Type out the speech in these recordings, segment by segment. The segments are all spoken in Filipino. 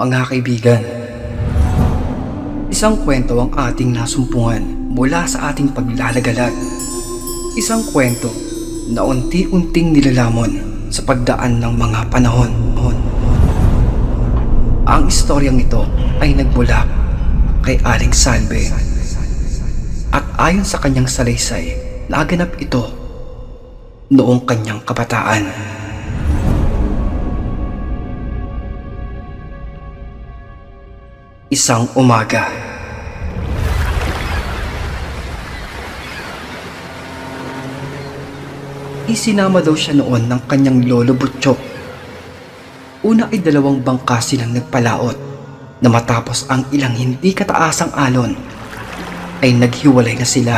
Mga kaibigan, isang kwento ang ating nasumpungan mula sa ating paglalagalag. Isang kwento na unti-unting nilalamon sa pagdaan ng mga panahon. Ang istoryang ito ay nagmula kay Aling Salve. At ayon sa kanyang salaysay, naganap ito noong kanyang kabataan. Isang umaga. Isinama daw siya noon ng kanyang lolo Butchok. Una ay dalawang bangka silang nagpalaot na matapos ang ilang hindi kataasang alon ay naghiwalay na sila.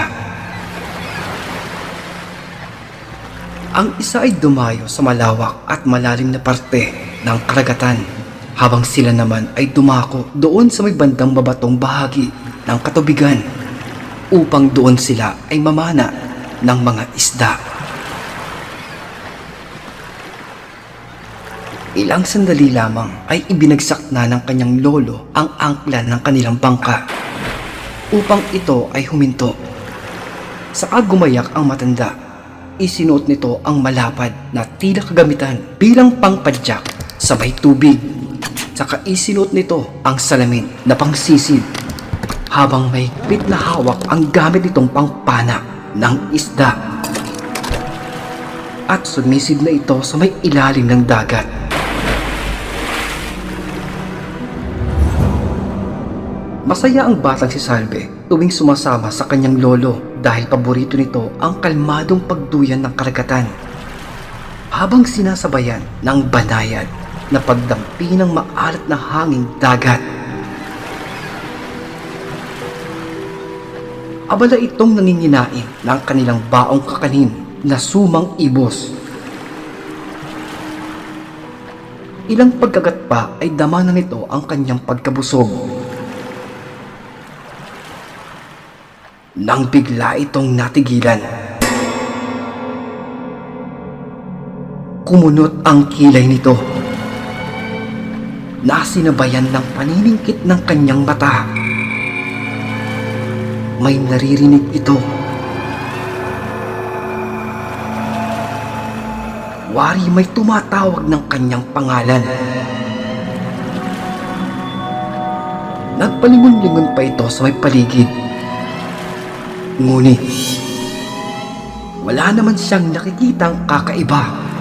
Ang isa ay dumayo sa malawak at malalim na parte ng karagatan habang sila naman ay dumako doon sa may bandang babatong bahagi ng katubigan upang doon sila ay mamana ng mga isda. Ilang sandali lamang ay ibinagsak na ng kanyang lolo ang angkla ng kanilang bangka upang ito ay huminto. Saka gumayak ang matanda. Isinuot nito ang malapad na tila kagamitan bilang pangpadyak sa may tubig. Saka isinuot nito ang salamin na pangsisid habang may higpit na hawak ang gamit nitong pangpana ng isda. At sumisid na ito sa may ilalim ng dagat. Masaya ang batang si Salve tuwing sumasama sa kanyang lolo dahil paborito nito ang kalmadong pagduyan ng karagatan. Habang sinasabayan ng banayad na pagdampi ng maalat na hanging dagat. Abala itong nanginginain ng kanilang baong kakanin na sumang ibos. Ilang pagkagat pa ay dama na nito ang kanyang pagkabusog. nang bigla itong natigilan. Kumunot ang kilay nito. Nasinabayan ng paniningkit ng kanyang mata. May naririnig ito. Wari may tumatawag ng kanyang pangalan. Nagpalingon-lingon pa ito sa may paligid. Ngunit, wala naman siyang nakikitang kakaiba.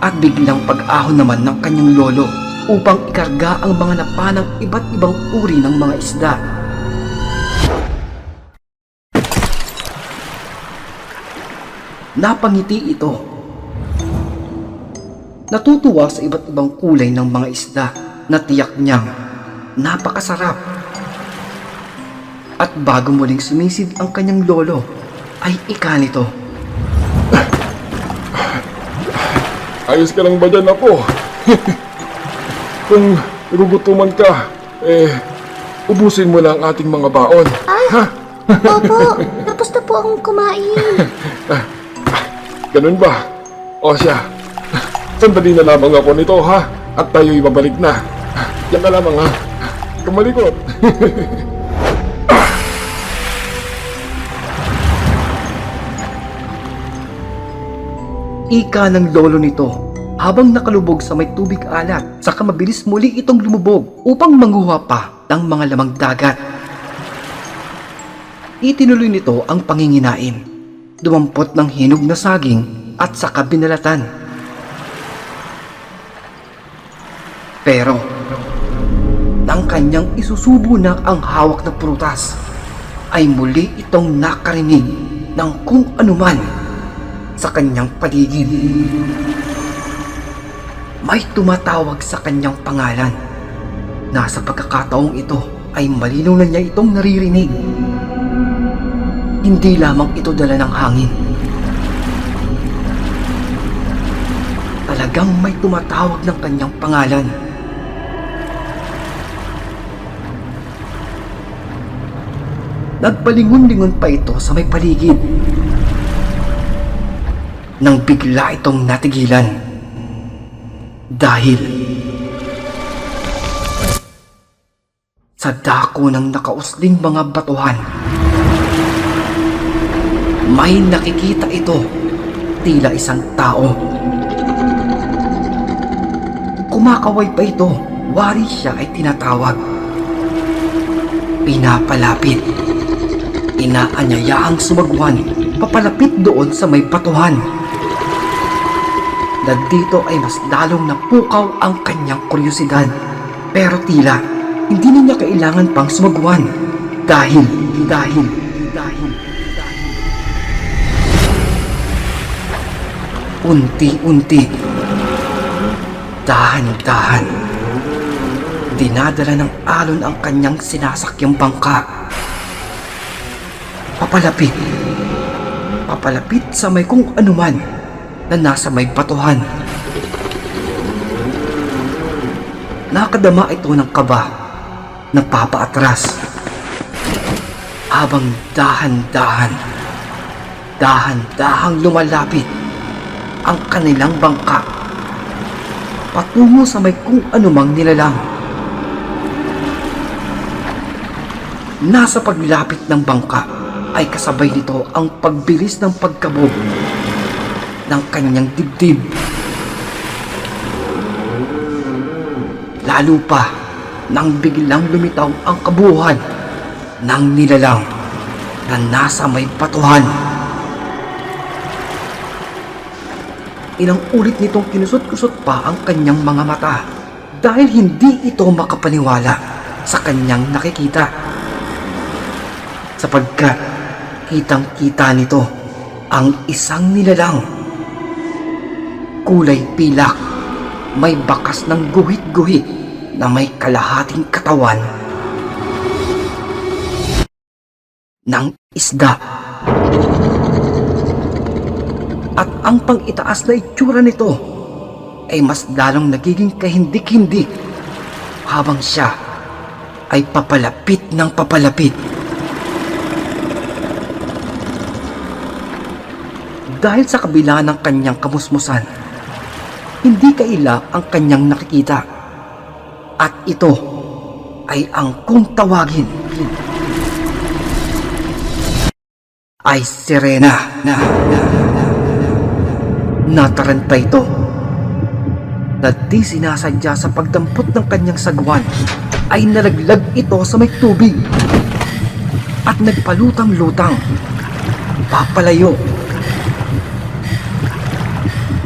At biglang pag-ahon naman ng kanyang lolo upang ikarga ang mga napanang iba't ibang uri ng mga isda. Napangiti ito. Natutuwa sa iba't ibang kulay ng mga isda na tiyak niyang napakasarap. At bago muling sumisid ang kanyang lolo, ay ika nito. Ayos ka lang ba dyan, apo? Kung nagugutuman ka, eh, ubusin mo na ang ating mga baon. Ha? Opo, tapos na po akong kumain. Ganun ba? O siya, sandali na lamang ako nito, ha? At tayo'y babalik na. Yan ka lamang, ha? Kumalikot. Ika ng lolo nito habang nakalubog sa may tubig alat saka mabilis muli itong lumubog upang manguha pa ng mga lamang dagat. Itinuloy nito ang panginginain. Dumampot ng hinog na saging at saka binalatan. Pero, nang kanyang isusubo na ang hawak na prutas, ay muli itong nakarinig ng kung anuman sa kanyang paligid. May tumatawag sa kanyang pangalan. Nasa pagkakataong ito ay malinaw na niya itong naririnig. Hindi lamang ito dala ng hangin. Talagang may tumatawag ng kanyang pangalan. Nagpalingon-lingon pa ito sa may paligid nang bigla itong natigilan. Dahil sa dako ng nakausling mga batuhan, may nakikita ito tila isang tao. Kumakaway pa ito, wari siya ay tinatawag. Pinapalapit. Inaanyayahang sumagwan, papalapit doon sa may batuhan. Na dito ay mas lalong napukaw ang kanyang kuryosidad. Pero tila, hindi na niya kailangan pang sumagwan. Dahil, dahil, dahil, dahil. Unti-unti, dahan-dahan, dinadala ng alon ang kanyang sinasakyang bangka. Papalapit, papalapit sa may kung anuman na nasa may batuhan. Nakadama ito ng kaba na papaatras. Habang dahan-dahan, dahan-dahang lumalapit ang kanilang bangka patungo sa may kung anumang nilalang. Nasa paglapit ng bangka ay kasabay nito ang pagbilis ng pagkabog ng kanyang dibdib. Lalo pa nang biglang lumitaw ang kabuuan ng nilalang na nasa may patuhan. Ilang ulit nitong kinusot-kusot pa ang kanyang mga mata dahil hindi ito makapaniwala sa kanyang nakikita. Sapagkat kitang-kita nito ang isang nilalang. Kulay pilak, may bakas ng guhit-guhit na may kalahating katawan ng isda. At ang pang-itaas na itsura nito ay mas lalong nagiging kahindik-hindik habang siya ay papalapit ng papalapit. Dahil sa kabila ng kanyang kamusmusan, hindi kaila ang kanyang nakikita. At ito ay ang kung tawagin. Ay Serena na, na, na nataranta ito na di sinasadya sa pagdampot ng kanyang sagwan ay nalaglag ito sa may tubig at nagpalutang-lutang. Papalayo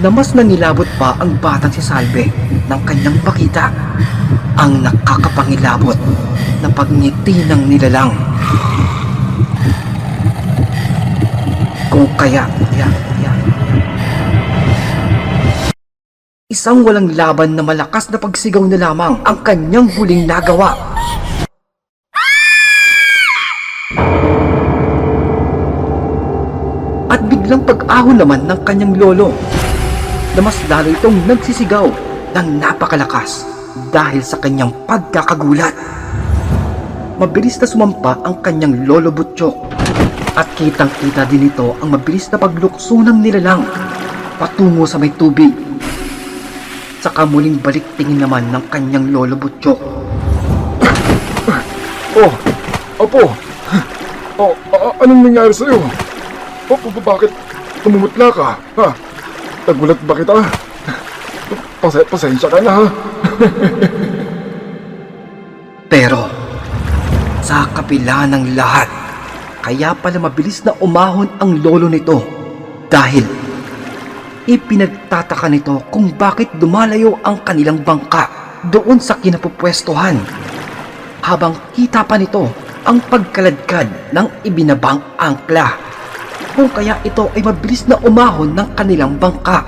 na mas nangilabot pa ang batang si Salve ng kanyang makita ang nakakapangilabot na pagngiti ng nilalang. Kung kaya ya, ya, Isang walang laban na malakas na pagsigaw na lamang ang kanyang huling nagawa. At biglang pag-ahon naman ng kanyang lolo na mas lalo itong nagsisigaw ng napakalakas dahil sa kanyang pagkakagulat. Mabilis na sumampa ang kanyang lolo Butchok at kitang-kita din ito ang mabilis na paglukso ng nilalang patungo sa may tubig saka muling balik tingin naman ng kanyang lolo Butchok. Oh, Apo! Oh, anong nangyari sa'yo? Oh, ba- bakit tumumutla ka? Ha? Nagulat ba kita? Pase pasensya ka na ha? Pero, sa kapila ng lahat, kaya pala mabilis na umahon ang lolo nito dahil ipinagtataka nito kung bakit dumalayo ang kanilang bangka doon sa kinapupwestuhan habang kita pa nito ang pagkaladkad ng ibinabang angkla kung kaya ito ay mabilis na umahon ng kanilang bangka.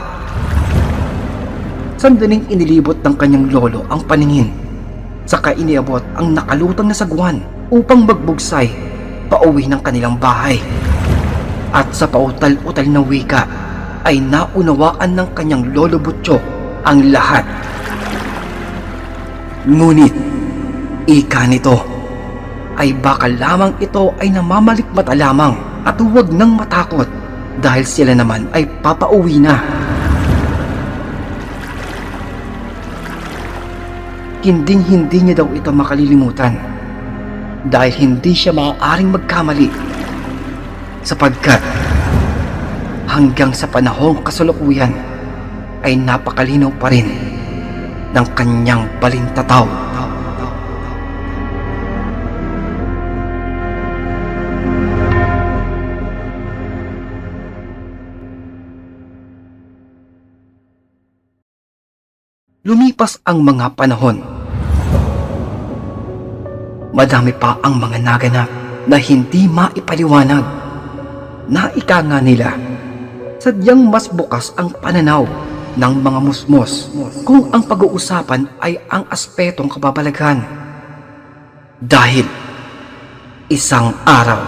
Sandaling inilibot ng kanyang lolo ang paningin saka iniabot ang nakalutang na sagwan upang magbugsay pauwi ng kanilang bahay. At sa pautal-utal na wika ay naunawaan ng kanyang lolo Butcho ang lahat. Ngunit, ika nito ay baka lamang ito ay namamalikmata lamang at huwag nang matakot dahil sila naman ay papauwi na. hinding hindi niya daw ito makalilimutan dahil hindi siya maaaring magkamali sapagkat hanggang sa panahong kasalukuyan ay napakalinaw pa rin ng kanyang balintataw. Lumipas ang mga panahon. Madami pa ang mga naganap na hindi maipaliwanag. Naika nga nila, sadyang mas bukas ang pananaw ng mga musmos kung ang pag-uusapan ay ang aspetong kababalaghan. Dahil isang araw,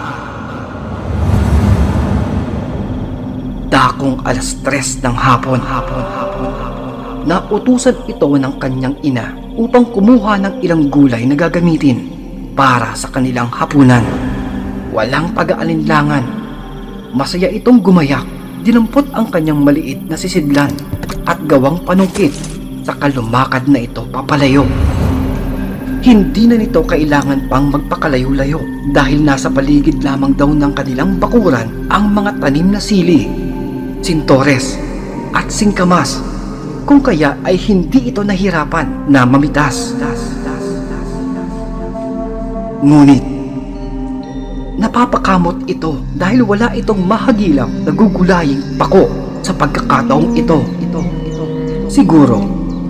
dakong alas tres ng hapon, hapon, hapon, hapon, nautusan ito ng kanyang ina upang kumuha ng ilang gulay na gagamitin para sa kanilang hapunan. Walang pag-aalinlangan. Masaya itong gumayak, dinampot ang kanyang maliit na sisidlan at gawang panungkit sa kalumakad na ito papalayo. Hindi na nito kailangan pang magpakalayo-layo dahil nasa paligid lamang daw ng kanilang bakuran ang mga tanim na sili, sintores at singkamas kung kaya ay hindi ito nahirapan na mamitas. Ngunit, napapakamot ito dahil wala itong mahagilap na gugulaying pako sa pagkakataong ito. ito, ito. Siguro,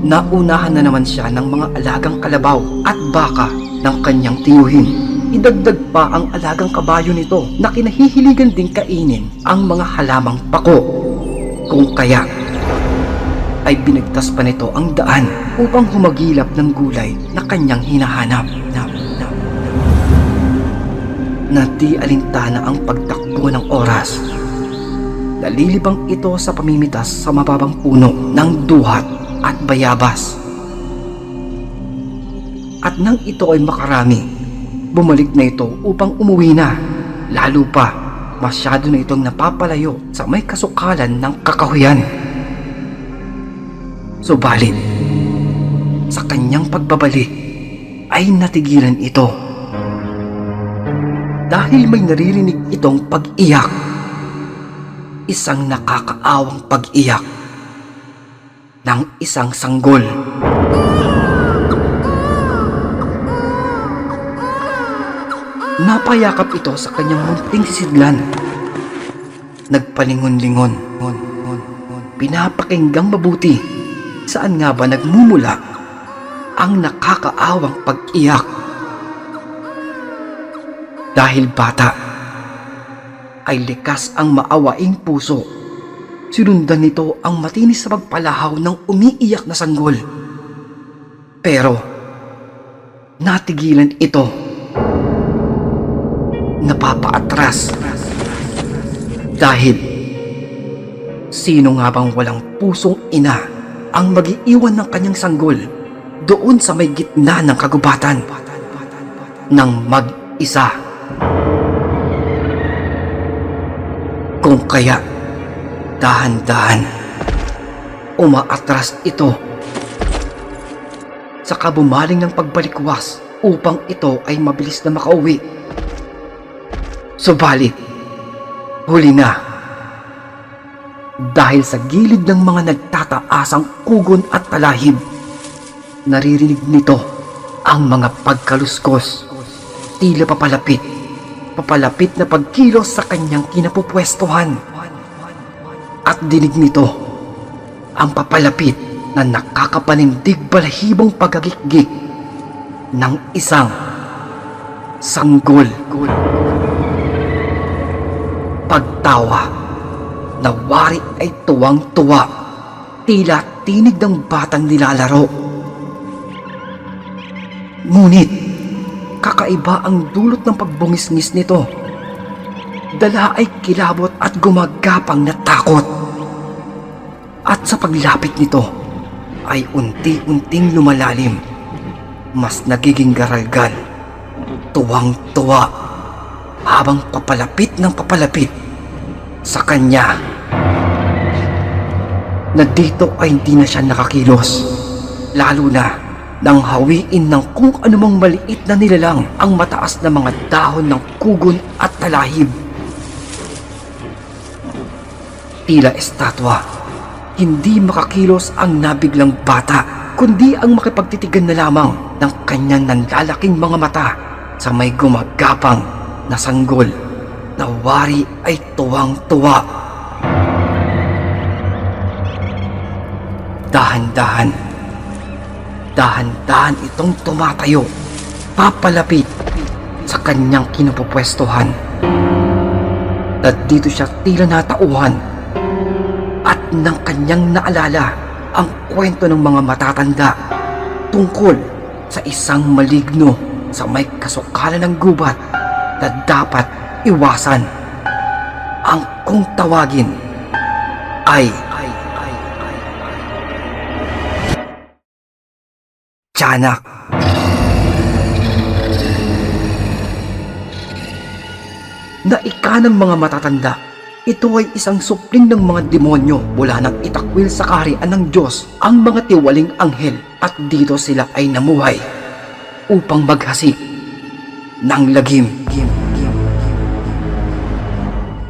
naunahan na naman siya ng mga alagang kalabaw at baka ng kanyang tiyuhin. Idagdag pa ang alagang kabayo nito na kinahihiligan ding kainin ang mga halamang pako. Kung kaya, ay binigtas pa nito ang daan upang humagilap ng gulay na kanyang hinahanap. Nap, nap, na alintana ang pagtakbo ng oras. Nalilibang ito sa pamimitas sa mababang puno ng duhat at bayabas. At nang ito ay makarami, bumalik na ito upang umuwi na. Lalo pa, masyado na itong napapalayo sa may kasukalan ng kakahuyan. Subalit, sa kanyang pagbabalik ay natigilan ito. Dahil may naririnig itong pag-iyak. Isang nakakaawang pag-iyak ng isang sanggol. Napayakap ito sa kanyang munting sisidlan. Nagpalingon-lingon. Pinapakinggang mabuti saan nga ba nagmumula ang nakakaawang pag-iyak? Dahil bata, ay likas ang maawaing puso. Sinundan nito ang matinis sa pagpalahaw ng umiiyak na sanggol. Pero, natigilan ito. Napapaatras. Dahil, sino nga bang walang pusong ina ang magiiwan ng kanyang sanggol doon sa may gitna ng kagubatan ng mag-isa. Kung kaya, dahan-dahan, umaatras ito sa kabumaling ng pagbalikwas upang ito ay mabilis na makauwi. Subalit, huli na dahil sa gilid ng mga nagtataasang kugon at talahib, naririnig nito ang mga pagkaluskos. Tila papalapit, papalapit na pagkilos sa kanyang kinapupwestuhan. At dinig nito ang papalapit na nakakapanindig balahibong pagagikgik ng isang sanggol. Pagtawa na wari ay tuwang-tuwa. Tila tinig ng batang nilalaro. Ngunit, kakaiba ang dulot ng pagbungis-ngis nito. Dala ay kilabot at gumagapang na takot. At sa paglapit nito, ay unti-unting lumalalim. Mas nagiging garalgal. Tuwang-tuwa. Habang papalapit ng papalapit sa kanya. Na dito ay hindi na siya nakakilos. Lalo na nang hawiin ng kung anumang maliit na nilalang ang mataas na mga dahon ng kugon at talahib. Tila estatwa, hindi makakilos ang nabiglang bata, kundi ang makipagtitigan na lamang ng kanyang nanlalaking mga mata sa may gumagapang na sanggol na wari ay tuwang-tuwa. Dahan-dahan, dahan-dahan itong tumatayo, papalapit sa kanyang kinupupwestuhan. At dito siya tila natauhan at ng kanyang naalala ang kwento ng mga matatanda tungkol sa isang maligno sa may kasukalan ng gubat na dapat iwasan. Ang kung tawagin ay Tiyanak. Naika ng mga matatanda, ito ay isang supling ng mga demonyo mula nang itakwil sa kaharian ng Diyos ang mga tiwaling anghel at dito sila ay namuhay upang maghasik ng lagim.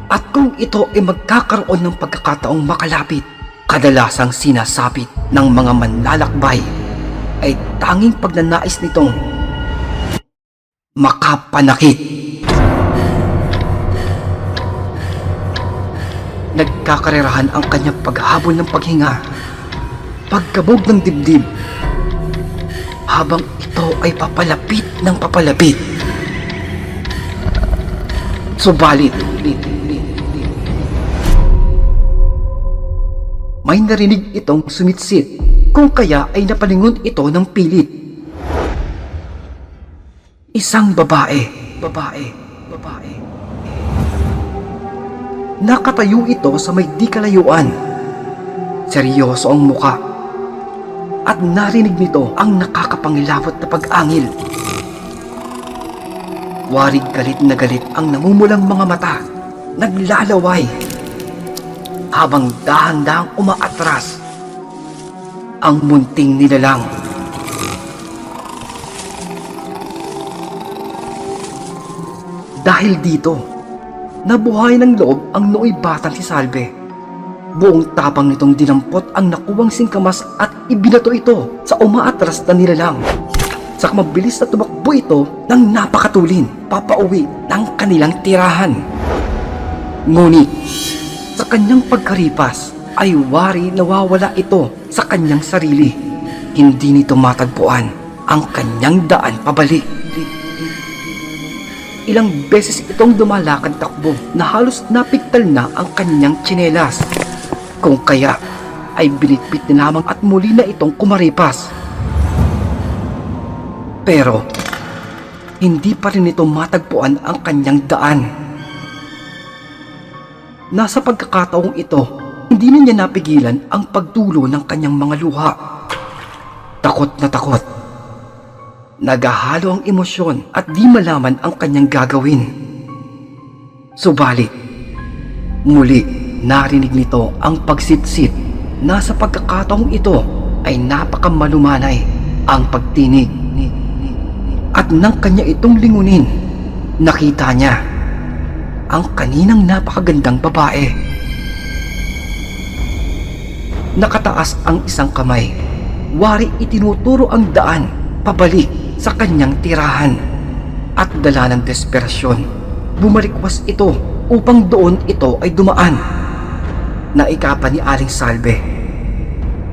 At kung ito ay magkakaroon ng pagkakataong makalapit, kadalasang sinasapit ng mga manlalakbay ay tanging pagnanais nitong makapanakit. Nagkakarerahan ang kanyang paghabol ng paghinga, pagkabog ng dibdib, habang ito ay papalapit ng papalapit. Subalit, may narinig itong sumitsit kung kaya ay napalingon ito ng pilit. Isang babae, babae, babae. Nakatayo ito sa may di kalayuan. Seryoso ang muka. At narinig nito ang nakakapangilabot na pag-angil. Warig galit na galit ang namumulang mga mata. Naglalaway. Habang dahan-dahang umaatras. Ang munting nilalang. Dahil dito, nabuhay ng loob ang nooy batang si Salve. Buong tapang nitong dinampot ang nakuwang singkamas at ibinato ito sa umaatras na nilalang. Sa mabilis na tumakbo ito ng napakatulin papauwi ng kanilang tirahan. Ngunit, sa kanyang pagkaripas ay wari nawawala ito sa kanyang sarili. Hindi nito matagpuan ang kanyang daan pabalik. Ilang beses itong dumalakad takbo na halos napiktal na ang kanyang tsinelas. Kung kaya ay binitbit na lamang at muli na itong kumaripas. Pero hindi pa rin ito matagpuan ang kanyang daan. Nasa pagkakataong ito, hindi na niya napigilan ang pagdulo ng kanyang mga luha. Takot na takot. Nagahalo ang emosyon at di malaman ang kanyang gagawin. Subalit, muli narinig nito ang pagsitsit na sa pagkakataong ito ay napakamalumanay ang pagtinig. At nang kanya itong lingunin, nakita niya ang kaninang napakagandang babae. Nakataas ang isang kamay. Wari itinuturo ang daan pabalik sa kanyang tirahan. At dala ng desperasyon, bumalikwas ito upang doon ito ay dumaan. Naikapa ni Aling Salve.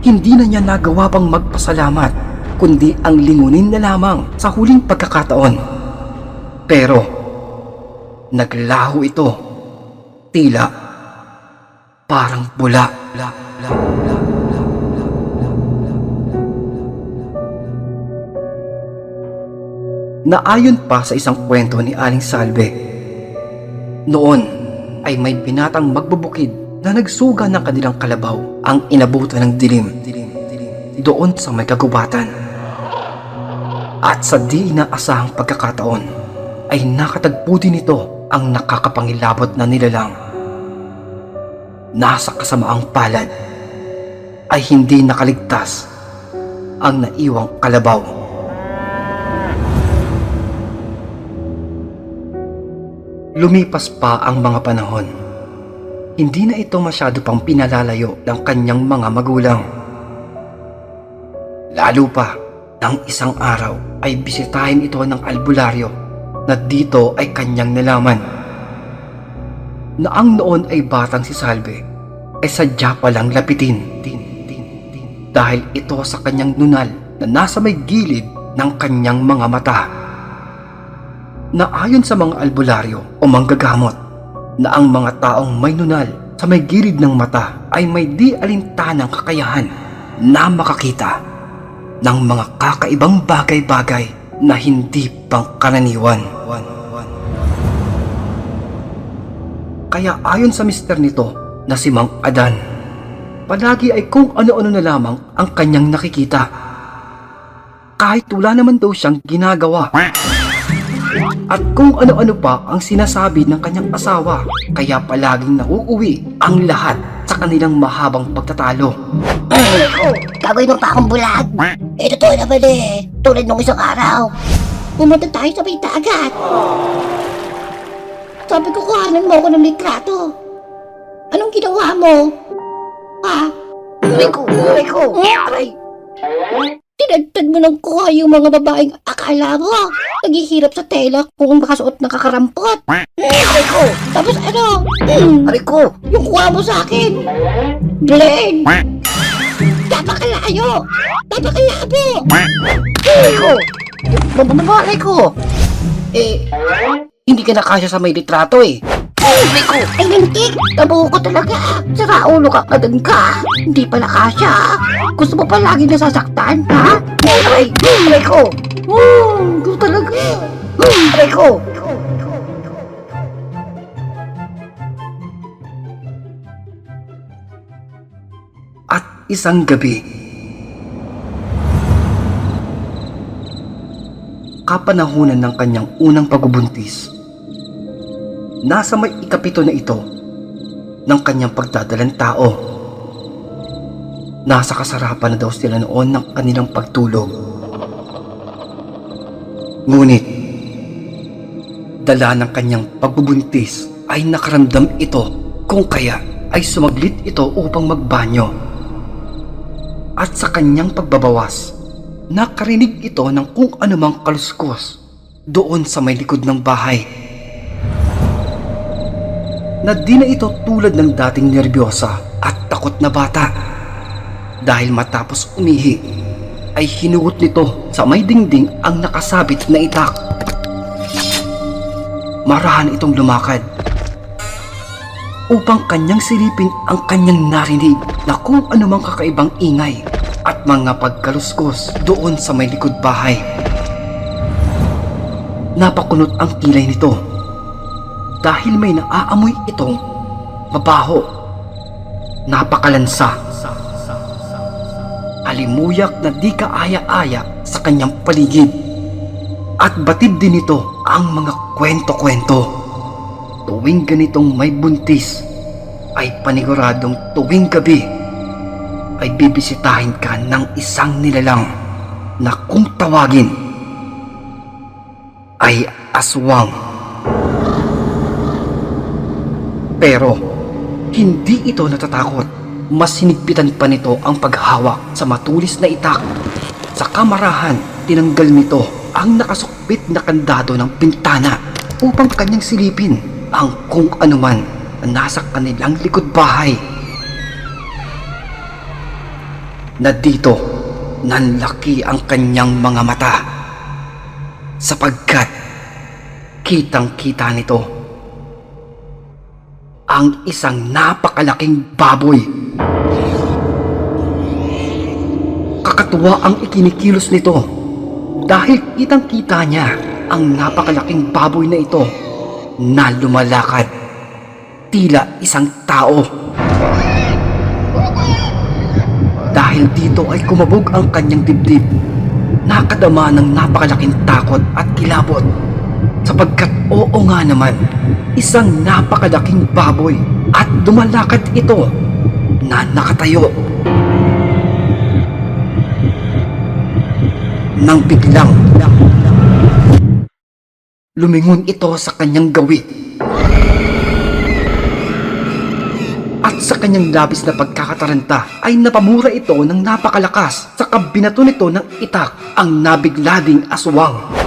Hindi na niya nagawa pang magpasalamat, kundi ang lingunin na lamang sa huling pagkakataon. Pero, naglaho ito. Tila, parang bula. La, la. Naayon pa sa isang kwento ni Aling Salve. Noon ay may binatang magbubukid na nagsuga ng kanilang kalabaw ang inabutan ng dilim doon sa may kagubatan. At sa di inaasahang pagkakataon ay nakatagpo din ito ang nakakapangilabot na nilalang. Nasa kasamaang palad ay hindi nakaligtas ang naiwang kalabaw. Lumipas pa ang mga panahon. Hindi na ito masyado pang pinalalayo ng kanyang mga magulang. Lalo pa, nang isang araw ay bisitahin ito ng albularyo na dito ay kanyang nalaman. Na ang noon ay batang si Salve ay sadya palang lapitin. Tin, tin, tin, dahil ito sa kanyang nunal na nasa may gilid ng kanyang mga mata. Na ayon sa mga albularyo o manggagamot na ang mga taong may nunal sa may gilid ng mata ay may di alintanang kakayahan na makakita ng mga kakaibang bagay-bagay na hindi pangkaraniwan. Kaya ayon sa mister nito na si Mang Adan, palagi ay kung ano-ano na lamang ang kanyang nakikita. Kahit wala naman daw siyang ginagawa. At kung ano-ano pa ang sinasabi ng kanyang asawa, kaya palaging nauuwi ang lahat sa kanilang mahabang pagtatalo. Oh, gagawin mo pa akong bulag. Eh, totoo naman eh. Tulad nung isang araw. Pumunta tayo sa may dagat. Sabi ko, kuhanan mo ako ng litrato. Anong ginawa mo? Ha? Aray ko, aray ko, aray. Tinagtad mo ng kuha yung mga babaeng akala mo. Naghihirap sa tela kung makasuot ng kakarampot. Aray ko. Tapos ano? Aray ko. Yung kuha mo sa akin. Blade. Napakalayo! Napakalabo! Aray ko! Bababalay ko! Eh, Hindi ka nakasya sa may litrato eh. Aray ko! Ay, lintik! Tabuho ko talaga! Sira ulo ka kadan ka! Hindi pala kasya! Gusto mo pa lagi nasasaktan, ha? Aray! Aray ko! Hmm, gusto talaga! Hmm, aray ko! At isang gabi, kapanahunan ng kanyang unang pagbubuntis, nasa may ikapito na ito ng kanyang pagdadalang tao. Nasa kasarapan na daw sila noon ng kanilang pagtulog. Ngunit, dala ng kanyang pagbubuntis ay nakaramdam ito kung kaya ay sumaglit ito upang magbanyo. At sa kanyang pagbabawas, nakarinig ito ng kung anumang kaluskos doon sa may likod ng bahay. Na di na ito tulad ng dating nervyosa at takot na bata. Dahil matapos umihi, ay hinugot nito sa may dingding ang nakasabit na itak. Marahan itong lumakad upang kanyang silipin ang kanyang narinig na kung anumang kakaibang ingay at mga pagkaluskos doon sa may likod bahay. Napakunot ang kilay nito dahil may naaamoy itong mabaho, napakalansa, alimuyak na di kaaya-aya sa kanyang paligid. At batid din ito ang mga kwento-kwento tuwing ganitong may buntis ay paniguradong tuwing gabi ay bibisitahin ka ng isang nilalang na kung tawagin ay aswang. Pero hindi ito natatakot. Mas sinigpitan pa nito ang paghawak sa matulis na itak. Sa kamarahan, tinanggal nito ang nakasukbit na kandado ng bintana upang kanyang silipin ang kung anuman na nasa kanilang likod bahay. Na dito, nanlaki ang kanyang mga mata. Sapagkat, kitang-kita nito ang isang napakalaking baboy. Kakatuwa ang ikinikilos nito dahil kitang-kita niya ang napakalaking baboy na ito na lumalakad tila isang tao. Dahil dito ay kumabog ang kanyang dibdib. Nakadama ng napakalaking takot at kilabot. Sapagkat oo nga naman, isang napakalaking baboy at dumalakad ito na nakatayo. nang biglang lumingon ito sa kanyang gawi. At sa kanyang labis na pagkakataranta ay napamura ito ng napakalakas sa kabinato nito ng itak ang nabiglading aswang.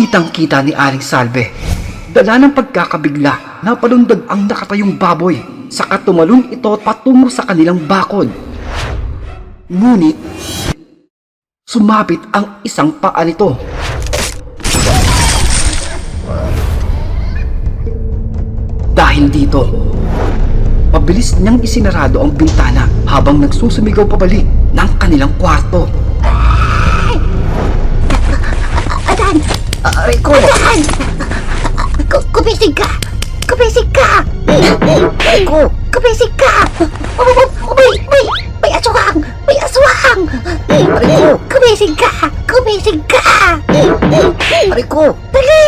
Kitang-kita ni Aling Salve. Dala ng pagkakabigla, napalundag ang nakatayong baboy. Saka tumalon ito patungo sa kanilang bakod. Ngunit, sumabit ang isang paa nito. Dahil dito, mabilis niyang isinarado ang bintana habang nagsusumigaw pabalik ng kanilang kwarto. Aray ko! Adan! Ku- Kumisig ka! Kumisig ka! Aray ko! Kumisig ka! May, may, may aswang! May aswang! Aray ko! Kumisig ka! Kumisig ka! Aray! Dali!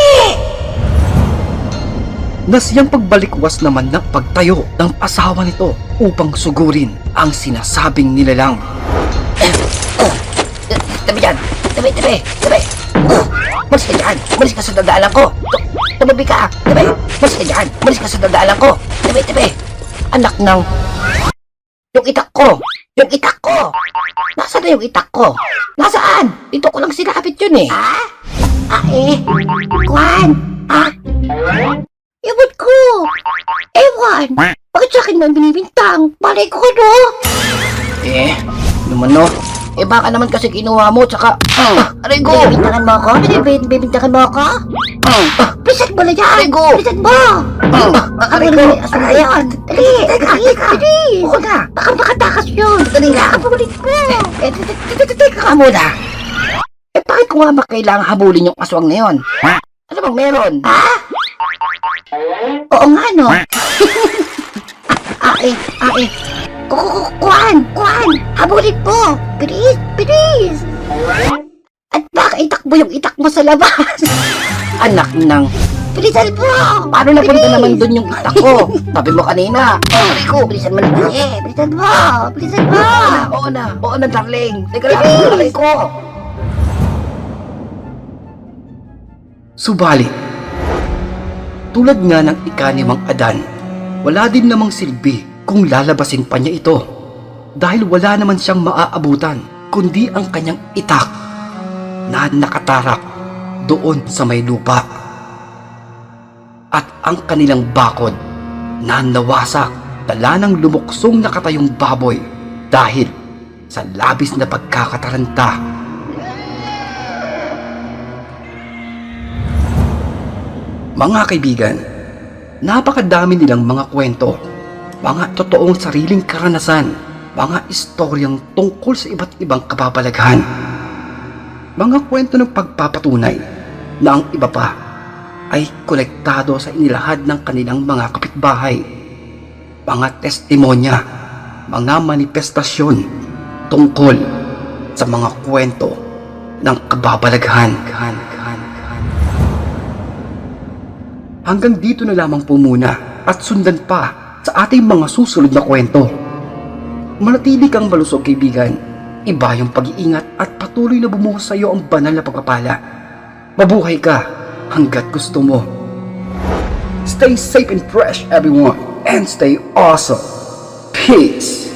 Nasiyang pagbalikwas naman ng pagtayo ng asawa nito upang sugurin ang sinasabing nilalang. Tabi dyan! Tabi, tabi, tabi! Oh, malis ka dyan! Malis ka sa dadaalan ko! Tu- Tumabi ka! Tabi! Malis ka dyan! Malis ka sa dadaalan ko! Tabi, tabi! Anak ng... Yung itak ko! Yung itak ko! Nasaan na yung itak ko? Nasaan? Dito ko lang sinapit yun eh! Ah? Ah eh? Kwan? Ah? Ewan ko! Ewan! Bakit sa akin mo binibintang? Malay ko no? Eh, naman no? Eh baka naman kasi kinuha mo tsaka ah, aray ko! Mo ako? Binibin, bibintangan mo ako? Ah, Bisan mo na yan! Aray ko! Mo! Ah, aray ko! Ayan! Dali! Dali! Dali! Oo na! Baka makatakas yun! Dali lang! Pabalik mo! Eh, teka ka muna! Eh bakit ko nga ba kailangan habulin yung aswang na yun? Ano bang meron? Ah? Oo nga no! Ah, eh, ah, eh. Ku- Kuhan! Kuhan! Habulin mo! Bilis! Bilis! At baka itakbo yung itak mo sa labas! Anak ng... Bilisan mo! Paano napunta Bilis! naman dun yung itak ko? Sabi mo kanina. Aray ko! Bilisan mo na kasi! Bilisan mo! Bilisan mo! Oo na, oo na darling. Teka lang, Bilis! aray ko. Subalit, tulad nga ng ika ni Mang Adan, wala din namang silbi kung lalabasin pa niya ito. Dahil wala naman siyang maaabutan, kundi ang kanyang itak na nakatarak doon sa may lupa. At ang kanilang bakod na nawasak dala ng lumuksong nakatayong baboy dahil sa labis na pagkakataranta. Mga kaibigan, napakadami nilang mga kwento, mga totoong sariling karanasan, mga istoryang tungkol sa iba't ibang kababalaghan. Mga kwento ng pagpapatunay na ang iba pa ay konektado sa inilahad ng kanilang mga kapitbahay. Mga testimonya, mga manifestasyon tungkol sa mga kwento ng kababalaghan. Gan, gan, gan. Hanggang dito na lamang po muna at sundan pa sa ating mga susunod na kwento. Manatili kang malusog kaibigan. Iba yung pag-iingat at patuloy na bumuhos sa iyo ang banal na pagpapala. Mabuhay ka hanggat gusto mo. Stay safe and fresh everyone and stay awesome. Peace.